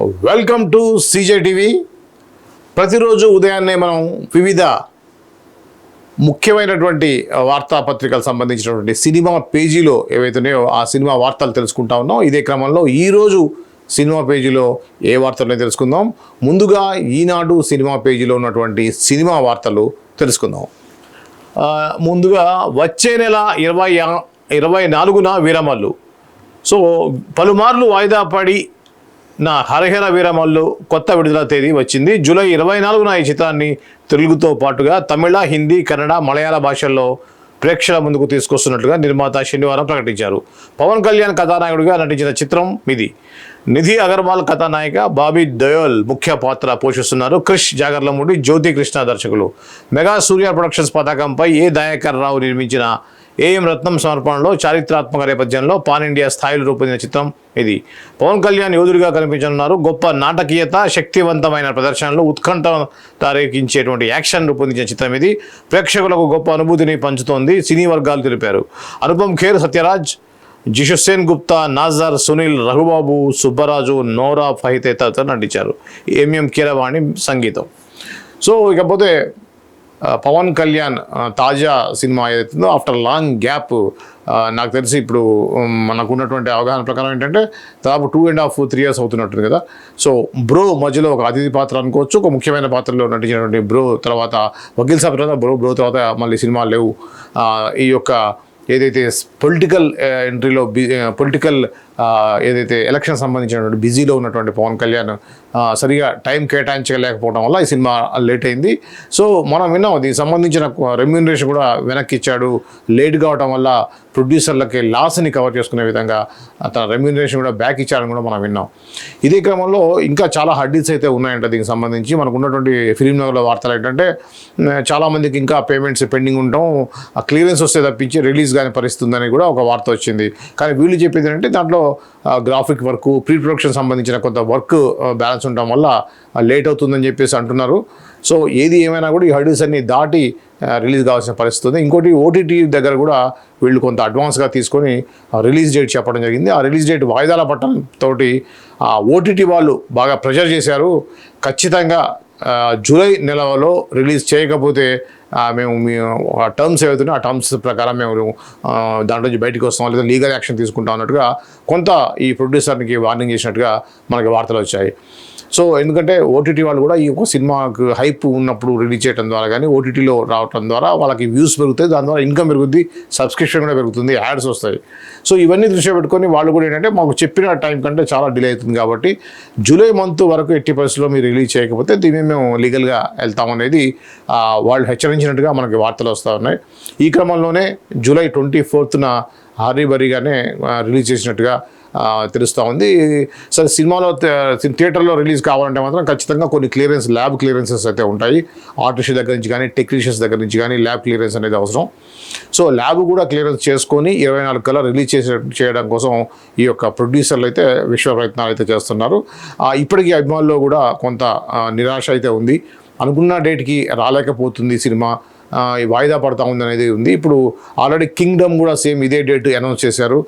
Welcome to CJ TV. ప్రతిరోజు ఉదయాన్నే మనం వివిధ ముఖ్యమైనటువంటి వార్తాపత్రికలకు సంబంధించినటువంటి సినిమా పేజీలో ఏవైతున్నాయో ఆ సినిమా వార్తలు తెలుసుకుంటా ఉన్నాం. ఇదే క్రమంలో ఈరోజు సినిమా పేజీలో ఏ వార్తలు తెలుసుకుందాం. ముందుగా ఈనాడు సినిమా పేజీలో ఉన్నటువంటి సినిమా వార్తలు తెలుసుకుందాం. ముందుగా వచ్చే నెల ఇరవై ఇరవై నాలుగున విరమల్లు. సో పలుమార్లు వాయిదా పడి నా హరహర వీరమల్లు కొత్త విడుదల తేదీ వచ్చింది. జూలై ఇరవై నాలుగున ఈ చిత్రాన్ని తెలుగుతో పాటుగా తమిళ హిందీ కన్నడ మలయాళ భాషల్లో ప్రేక్షకుల ముందుకు తీసుకొస్తున్నట్లుగా నిర్మాత శనివారం ప్రకటించారు. పవన్ కళ్యాణ్ కథానాయకుడిగా నటించిన చిత్రం ఇది నిధి అగర్వాల్ కథానాయిక బాబీ దయోల్ ముఖ్య పాత్ర పోషిస్తున్నారు. క్రిష్ జాగర్లమూడి జ్యోతి కృష్ణ దర్శకులు. మెగా సూర్య ప్రొడక్షన్స్ పతాకంపై ఏ దయాకర్ రావు నిర్మించిన ఏఎం రత్నం సమర్పణలో చారిత్రాత్మక నేపథ్యంలో పాన్ ఇండియా స్థాయిలో రూపొందిన చిత్రం ఇది. పవన్ కళ్యాణ్ యోధుడిగా కనిపించనున్నారు. గొప్ప నాటకీయత శక్తివంతమైన ప్రదర్శనలు ఉత్కంఠ తారేకించేటువంటి యాక్షన్ రూపొందించిన చిత్రం ఇది. ప్రేక్షకులకు గొప్ప అనుభూతిని పంచుతోంది సినీ వర్గాలు తెలిపారు. అనుపమ్ ఖేర్ సత్యరాజ్ జిషుసేన్ గుప్తా నాజర్ సునీల్ రఘుబాబు సుబ్బరాజు నోరా ఫహితే తదితరులు నటించారు. ఎంఎం కీరవాణి సంగీతం. సో ఇకపోతే పవన్ కళ్యాణ్ తాజా సినిమా ఏదైతుందో ఆఫ్టర్ లాంగ్ గ్యాప్ నాకు తెలిసి ఇప్పుడు మనకు ఉన్నటువంటి అవగాహన ప్రకారం ఏంటంటే దాదాపు two and half three years అవుతున్నట్టుంది కదా. సో బ్రో మధ్యలో ఒక అతిథి పాత్ర అనుకోవచ్చు ఒక ముఖ్యమైన పాత్రలో నటించినటువంటి బ్రో తర్వాత వకీల్ సాబ్ తర్వాత బ్రో బ్రో తర్వాత మళ్ళీ సినిమాలు లేవు. ఈ యొక్క ఏదైతే పొలిటికల్ ఎంట్రీలో బి పొలిటికల్ ఏదైతే ఎలక్షన్ సంబంధించినటువంటి బిజీలో ఉన్నటువంటి పవన్ కళ్యాణ్ సరిగా టైం కేటాయించలేకపోవడం వల్ల ఈ సినిమా లేట్ అయింది. సో మనం విన్నాం దీనికి సంబంధించిన రెమ్యూనరేషన్ కూడా వెనక్కి ఇచ్చాడు. లేట్ కావడం వల్ల ప్రొడ్యూసర్లకి లాస్ని కవర్ చేసుకునే విధంగా తన రెమ్యూనరేషన్ కూడా బ్యాక్ ఇచ్చాడని కూడా మనం విన్నాం. ఇదే క్రమంలో ఇంకా చాలా హడ్డీస్ అయితే ఉన్నాయంట దీనికి సంబంధించి. మనకు ఉన్నటువంటి ఫిలిం నగర్లో వార్తలు ఏంటంటే చాలామందికి ఇంకా పేమెంట్స్ పెండింగ్ ఉండటం ఆ క్లియరెన్స్ వస్తే తప్పించి రిలీజ్ కానీ పరిస్థితి ఉందని కూడా ఒక వార్త వచ్చింది. కానీ వీళ్ళు చెప్పేది ఏంటంటే దాంట్లో గ్రాఫిక్ వర్క్ ప్రీ ప్రొడక్షన్ సంబంధించిన కొంత వర్క్ బ్యాలెన్స్ ఉండడం వల్ల లేట్ అవుతుందని చెప్పేసి అంటున్నారు. సో ఏది ఏమైనా కూడా ఈ హర్డిల్స్ అన్ని దాటి రిలీజ్ కావాల్సిన పరిస్థితి ఉంది. ఇంకోటి ఓటీటీ దగ్గర కూడా వీళ్ళు కొంత అడ్వాన్స్గా తీసుకొని రిలీజ్ డేట్ చెప్పడం జరిగింది. ఆ రిలీజ్ డేట్ వాయిదాల పట్టడంతో ఆ ఓటీటీ వాళ్ళు బాగా ప్రెషర్ చేశారు. ఖచ్చితంగా జూలై నెలలో రిలీజ్ చేయకపోతే మేము మీ టర్మ్స్ ఏవైతున్నాయో ఆ టర్మ్స్ ప్రకారం మేము దాంట్లో నుంచి బయటకు వస్తాం లేదా లీగల్ యాక్షన్ తీసుకుంటాం అన్నట్టుగా కొంత ఈ ప్రొడ్యూసర్కి వార్నింగ్ చేసినట్టుగా మనకి వార్తలు వచ్చాయి. సో ఎందుకంటే ఓటీటీ వాళ్ళు కూడా ఈ ఒక సినిమాకు హైప్ ఉన్నప్పుడు రిలీజ్ చేయడం ద్వారా కానీ ఓటీటీలో రావటం ద్వారా వాళ్ళకి వ్యూస్ పెరుగుతాయి. దాని ద్వారా ఇన్కమ్ పెరుగుద్ది సబ్స్క్రిప్షన్ కూడా పెరుగుతుంది యాడ్స్ వస్తాయి. సో ఇవన్నీ దృష్టిలో పెట్టుకొని వాళ్ళు కూడా ఏంటంటే మాకు చెప్పిన టైం కంటే చాలా డిలే అవుతుంది కాబట్టి జూలై మంత్ వరకు ఎట్టి పరిస్థితుల్లో మీరు రిలీజ్ చేయకపోతే దీన్ని మేము లీగల్గా వెళ్తామనేది వాళ్ళు హెచ్చరించినట్టుగా మనకి వార్తలు వస్తూ ఉన్నాయి. ఈ క్రమంలోనే జూలై ట్వంటీ ఫోర్త్న హారీ బరీగానే రిలీజ్ చేసినట్టుగా తెలుస్తూ ఉంది. సరే సినిమాలో థియేటర్లో రిలీజ్ కావాలంటే మాత్రం ఖచ్చితంగా కొన్ని క్లియరెన్స్ ల్యాబ్ క్లియరెన్సెస్ అయితే ఉంటాయి. ఆర్టిస్ట్ దగ్గర నుంచి కానీ టెక్నీషియన్స్ దగ్గర నుంచి కానీ ల్యాబ్ క్లియరెన్స్ అనేది అవసరం. సో ల్యాబ్ కూడా క్లియరెన్స్ చేసుకొని ఇరవై నాలుగు కల్లా రిలీజ్ చేసే చేయడం కోసం ఈ యొక్క ప్రొడ్యూసర్లు అయితే విశ్వ ప్రయత్నాలు అయితే చేస్తున్నారు. ఇప్పటికీ అభిమానుల్లో కూడా కొంత నిరాశ అయితే ఉంది. అనుకున్న డేట్కి రాలేకపోతుంది సినిమా. వాయిదా పడతా ఉంది అనేది ఉంది. ఇప్పుడు ఆల్రెడీ కింగ్డమ్ కూడా సేమ్ ఇదే డేట్ అనౌన్స్ చేశారు.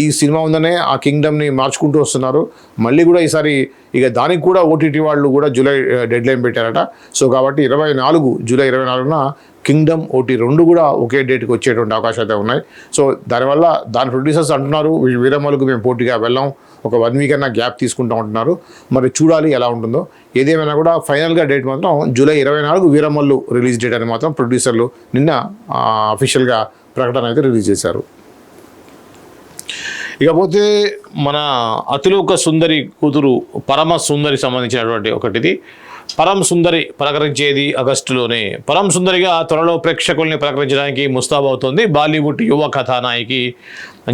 ఈ సినిమా ఉందనే ఆ కింగ్డమ్ని మార్చుకుంటూ వస్తున్నారు. మళ్ళీ కూడా ఈసారి ఇక దానికి కూడా ఓటీటీ వాళ్ళు కూడా జూలై డెడ్ లైన్ పెట్టారట. సో కాబట్టి ఇరవై నాలుగు జూలై ఇరవై నాలుగున కింగ్డమ్ ఓటీ రెండు కూడా ఒకే డేట్కి వచ్చేటువంటి అవకాశాలు అయితే ఉన్నాయి. సో దానివల్ల దాని ప్రొడ్యూసర్స్ అంటున్నారు వీరమ్మలకు మేము పోటీగా వెళ్ళాం ఒక వన్ వీక్ అన్న గ్యాప్ తీసుకుంటాం అంటున్నారు. మరి చూడాలి ఎలా ఉంటుందో. ఏదేమైనా కూడా ఫైనల్గా డేట్ మాత్రం జూలై ఇరవై నాలుగు వీరమ్మలు రిలీజ్ డేట్ అని మాత్రం ప్రొడ్యూసర్లు నిన్న అఫీషియల్గా ప్రకటన అయితే రిలీజ్ చేశారు. ఇకపోతే మన అతిలోక సుందరి కూతురు పరమ సుందరి సంబంధించినటువంటి ఒకటిది. పరం సుందరి ప్రకటించేది ఆగస్టులోనే. పరం సుందరిగా త్వరలో ప్రేక్షకుల్ని ప్రకటించడానికి ముస్తాబ్ అవుతుంది బాలీవుడ్ యువ కథానాయకి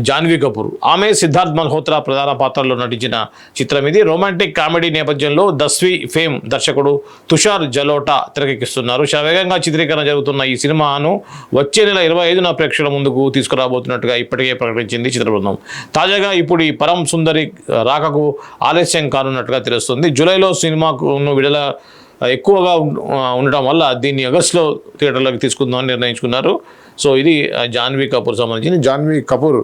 జాన్వీ కపూర్. ఆమె సిద్ధార్థ్ మల్హోత్రా ప్రధాన పాత్రలో నటించిన చిత్రం ఇది. రొమాంటిక్ కామెడీ నేపథ్యంలో దస్వి ఫేమ్ దర్శకుడు తుషార్ జలోటా తెరకెక్కిస్తున్నారు. శరవేగంగా చిత్రీకరణ జరుగుతున్న ఈ సినిమాను వచ్చే నెల ఇరవై ఐదున ప్రేక్షకుల ముందుకు తీసుకురాబోతున్నట్టుగా ఇప్పటికే ప్రకటించింది చిత్ర బృందం. తాజాగా ఇప్పుడు ఈ పరం సుందరి రాకకు ఆలస్యం కానున్నట్టుగా తెలుస్తుంది. జూలైలో సినిమాకు విడుదల ఎక్కువగా ఉండటం ఉండడం వల్ల దీన్ని ఆగస్టులో థియేటర్లోకి తీసుకుందామని నిర్ణయించుకున్నారు. సో ఇది జాన్వీ కపూర్ సంబంధించింది. జాన్వీ కపూర్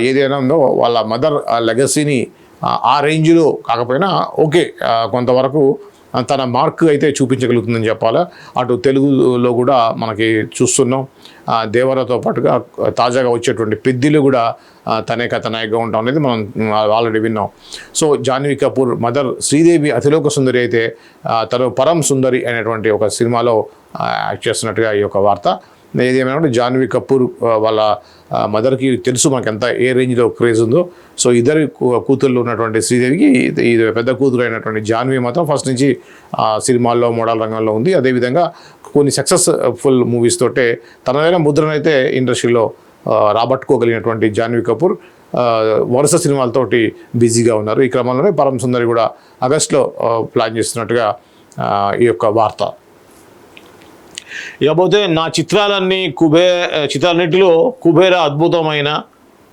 ఏదైనా ఉందో వాళ్ళ మదర్ లెగసీని ఆ, రేంజ్లో కాకపోయినా ఓకే కొంతవరకు తన మార్క్ అయితే చూపించగలుగుతుందని చెప్పాలా. అటు తెలుగులో కూడా మనకి చూస్తున్నాం. దేవరాతో దేవరతో పాటుగా తాజాగా వచ్చేటువంటి పెద్దిలు కూడా తనే కథనాయకగా ఉంటాం అనేది మనం ఆల్రెడీ విన్నాం. సో జాన్వీ కపూర్ మదర్ శ్రీదేవి అతిలోక సుందరి అయితే తను పరం సుందరి అనేటువంటి ఒక సినిమాలో యాక్ట్ చేస్తున్నట్టుగా ఈ యొక్క వార్త. ఏది ఏమైనా జాన్వీ కపూర్ వాళ్ళ మదర్కి తెలుసు మనకు ఎంత ఏ రేంజ్లో క్రేజ్ ఉందో. సో ఇద్దరు కూతుళ్ళు ఉన్నటువంటి శ్రీదేవికి ఇది పెద్ద కూతురు అయినటువంటి జాన్వీ మాత్రం ఫస్ట్ నుంచి సినిమాల్లో మోడల్ రంగంలో ఉంది. అదేవిధంగా కొన్ని సక్సెస్ఫుల్ మూవీస్ తోటే తనదైన ముద్రనైతే ఇండస్ట్రీలో రాబట్టుకోగలిగినటువంటి జాన్వీ కపూర్ వరుస సినిమాలతోటి బిజీగా ఉన్నారు. ఈ క్రమంలోనే పరం సుందరి కూడా ఆగస్ట్లో ప్లాన్ చేస్తున్నట్టుగా ఈ యొక్క వార్త. ఇకపోతే నా చిత్రాలన్నీ కుబే చిత్రాలన్నిటిలో కుబేర అద్భుతమైన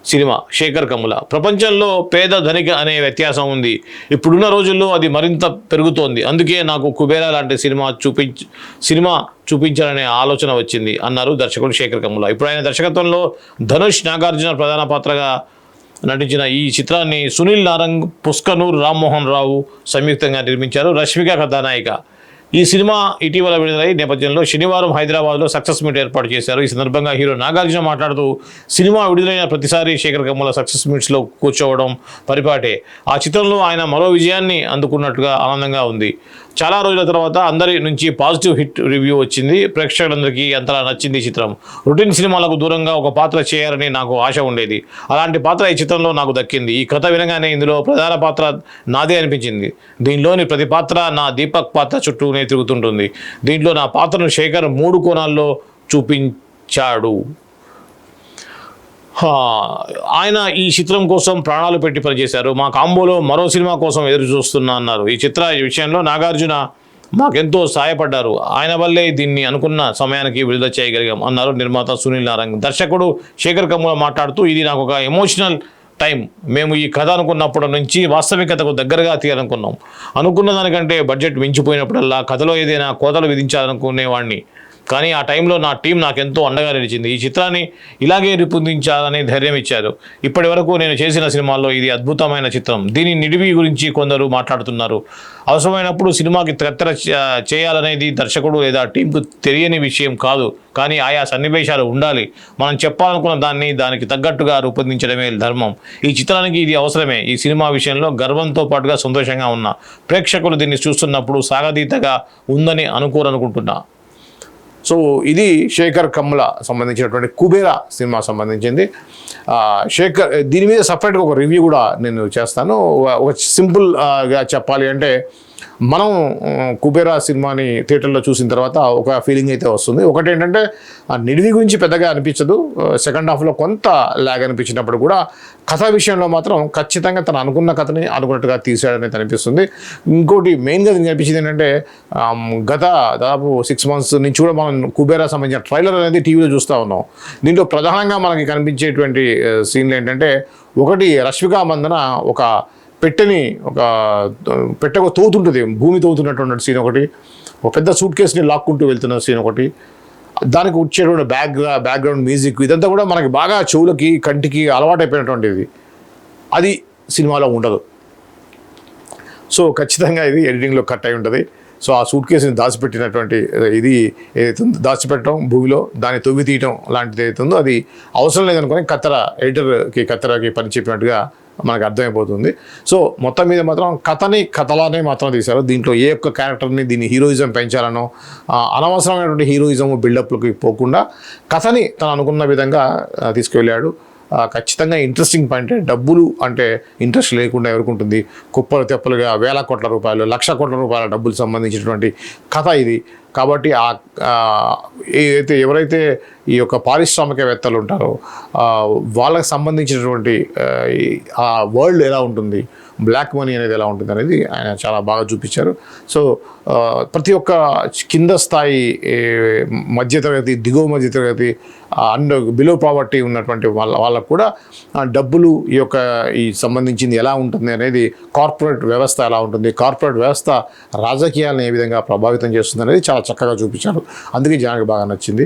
సినిమా శేఖర్ కమ్ముల. ప్రపంచంలో పేద ధనిక అనే వ్యత్యాసం ఉంది. ఇప్పుడున్న రోజుల్లో అది మరింత పెరుగుతోంది. అందుకే నాకు కుబేర లాంటి సినిమా చూపించ సినిమా చూపించాలనే ఆలోచన వచ్చింది అన్నారు దర్శకుడు శేఖర్ కమ్ముల. ఇప్పుడు ఆయన దర్శకత్వంలో ధనుష్ నాగార్జున ప్రధాన పాత్రగా నటించిన ఈ చిత్రాన్ని సునీల్ నారంగ్ పుష్కనూర్ రామ్మోహన్ రావు సంయుక్తంగా నిర్మించారు రష్మిక కథానాయిక. ఈ సినిమా ఇటీవల విడుదలై నేపథ్యంలో శనివారం హైదరాబాద్లో సక్సెస్ మీట్ ఏర్పాటు చేశారు. ఈ సందర్భంగా హీరో నాగార్జున మాట్లాడుతూ సినిమా విడుదలైన ప్రతిసారి శేఖర్ కమ్ముల సక్సెస్ మీట్స్లో కూర్చోవడం పరిపాటే. ఆ చిత్రంలో ఆయన మరో విజయాన్ని అందుకున్నట్టుగా ఆనందంగా ఉంది. చాలా రోజుల తర్వాత అందరి నుంచి పాజిటివ్ హిట్ రివ్యూ వచ్చింది. ప్రేక్షకులందరికీ అంతలా నచ్చింది ఈ చిత్రం. రొటీన్ సినిమాలకు దూరంగా ఒక పాత్ర చేయాలని నాకు ఆశ ఉండేది. అలాంటి పాత్ర ఈ చిత్రంలో నాకు దక్కింది. ఈ కథ వినగానే ఇందులో ప్రధాన పాత్ర నాదే అనిపించింది. దీనిలోని ప్రతి పాత్ర నా దీపక్ పాత్ర చుట్టూ చుట్టూనే తిరుగుతుంటుంది. దీంట్లో నా పాత్రను శేఖర్ మూడు కోణాల్లో చూపించాడు. ఆయన ఈ చిత్రం కోసం ప్రాణాలు పెట్టి పనిచేశారు. మా కాంబోలో మరో సినిమా కోసం ఎదురు చూస్తున్నా అన్నారు. ఈ చిత్ర విషయంలో నాగార్జున మాకెంతో సహాయపడ్డారు. ఆయన వల్లే దీన్ని అనుకున్న సమయానికి విడుదల చేయగలిగాం అన్నారు నిర్మాత సునీల్ నారంగ్ దర్శకుడు శేఖర్ కమ్ముల మాట్లాడుతూ ఇది నాకు ఒక ఎమోషనల్ టైం. మేము ఈ కథ అనుకున్నప్పటి నుంచి వాస్తవికతకు దగ్గరగా తీయాలనుకున్నాం. అనుకున్న దానికంటే బడ్జెట్ మించిపోయినప్పుడల్లా కథలో ఏదైనా కోతలు విధించాలనుకునేవాడిని కానీ ఆ టైంలో నా టీం నాకెంతో అండగా నిలిచింది. ఈ చిత్రాన్ని ఇలాగే రూపొందించాలని ధైర్యం ఇచ్చారు. ఇప్పటి వరకు నేను చేసిన సినిమాల్లో ఇది అద్భుతమైన చిత్రం. దీని నిడివి గురించి కొందరు మాట్లాడుతున్నారు. అవసరమైనప్పుడు సినిమాకి కత్తెర చేయాలనేది దర్శకుడు లేదా టీంకు తెలియని విషయం కాదు. కానీ ఆయా సన్నివేశాలు ఉండాలి. మనం చెప్పాలనుకున్న దాన్ని దానికి తగ్గట్టుగా రూపొందించడమే ధర్మం. ఈ చిత్రానికి ఇది అవసరమే. ఈ సినిమా విషయంలో గర్వంతో పాటుగా సంతోషంగా ఉన్నా. ప్రేక్షకులు దీన్ని చూస్తున్నప్పుడు సాగతీతగా ఉందని అనుకోరనుకుంటున్నా. సో ఇది శేఖర్ కమ్ముల సంబంధించినటువంటి కుబేరా సినిమా సంబంధించింది. శేఖర్ దీని మీద సపరేట్గా ఒక రివ్యూ కూడా నేను చేస్తాను. ఒక సింపుల్గా చెప్పాలి అంటే మనం కుబేరా సినిమాని థియేటర్లో చూసిన తర్వాత ఒక ఫీలింగ్ అయితే వస్తుంది. ఒకటి ఏంటంటే ఆ నిడివి గురించి పెద్దగా అనిపించదు. సెకండ్ హాఫ్లో కొంత లాగ్ అనిపించినప్పుడు కూడా కథ విషయంలో మాత్రం ఖచ్చితంగా తను అనుకున్న కథని అనుకున్నట్టుగా తీసాడని అనిపిస్తుంది. ఇంకోటి మెయిన్గా దీనికి అనిపించింది ఏంటంటే గత దాదాపు సిక్స్ మంత్స్ నుంచి కూడా మనం కుబేరా సంబంధించిన ట్రైలర్ అనేది టీవీలో చూస్తూ ఉన్నాం. దీంట్లో ప్రధానంగా మనకి కనిపించేటువంటి సీన్లు ఏంటంటే ఒకటి రష్మిక మందన ఒక పెట్టెని ఒక ఆ, పెట్టెకు భూమి తోగుతున్నటువంటి సీన్ ఒకటి ఒక పెద్ద సూట్ కేసుని లాక్కుంటూ వెళ్తున్న సీన్ ఒకటి దానికి వచ్చేటువంటి బ్యాక్ బ్యాక్గ్రౌండ్ మ్యూజిక్ ఇదంతా కూడా మనకి బాగా చెవులకి కంటికి అలవాటైపోయినటువంటిది. అది సినిమాలో ఉండదు. సో ఖచ్చితంగా ఇది ఎడిటింగ్లో కట్ అయి ఉంటుంది. సో ఆ సూట్ కేసుని దాచిపెట్టినటువంటి ఇది ఏదైతే దాచిపెట్టడం భూమిలో దాన్ని తొవ్వి తీయటం లాంటిది ఏదైతుందో ఉందో అది అవసరం లేదనుకుని కత్తెర ఎడిటర్కి కత్తెరకి పని చెప్పినట్టుగా మనకు అర్థమైపోతుంది. సో మొత్తం మీద మాత్రం కథని కథలానే మాత్రం తీశారు. దీంట్లో ఏ ఒక్క క్యారెక్టర్ని దీన్ని హీరోయిజం పెంచాలనో అనవసరమైనటువంటి హీరోయిజం బిల్డప్లకి పోకుండా కథని తను అనుకున్న విధంగా తీసుకువెళ్ళాడు ఖచ్చితంగా ఇంట్రెస్టింగ్ పాయింట్ డబ్బులు అంటే ఇంట్రెస్ట్ లేకుండా ఎవరికి ఉంటుంది? కుప్పలు తెప్పలుగా వేల కోట్ల రూపాయలు లక్ష కోట్ల రూపాయల డబ్బులు సంబంధించినటువంటి కథ ఇది. కాబట్టి ఆ ఏదైతే ఎవరైతే ఈ యొక్క పారిశ్రామికవేత్తలు ఉంటారో వాళ్ళకు వాళ్ళకి సంబంధించినటువంటి ఈ- ఆ వరల్డ్ ఎలా ఉంటుంది? బ్లాక్ మనీ అనేది ఎలా ఉంటుంది అనేది ఆయన చాలా బాగా చూపించారు. సో ప్రతి ఒక్క కింద స్థాయి మధ్యతరగతి దిగువ మధ్యతరగతి అండ్ బిలో పావర్టీ ఉన్నటువంటి వాళ్ళ వాళ్ళకు కూడా డబ్బులు ఈ యొక్క ఈ సంబంధించింది ఎలా ఉంటుంది అనేది కార్పొరేట్ వ్యవస్థ ఎలా ఉంటుంది కార్పొరేట్ వ్యవస్థ రాజకీయాలను ఏ విధంగా ప్రభావితం చేస్తుంది అనేది చాలా చక్కగా చూపించారు. అందుకే జనానికి బాగా నచ్చింది.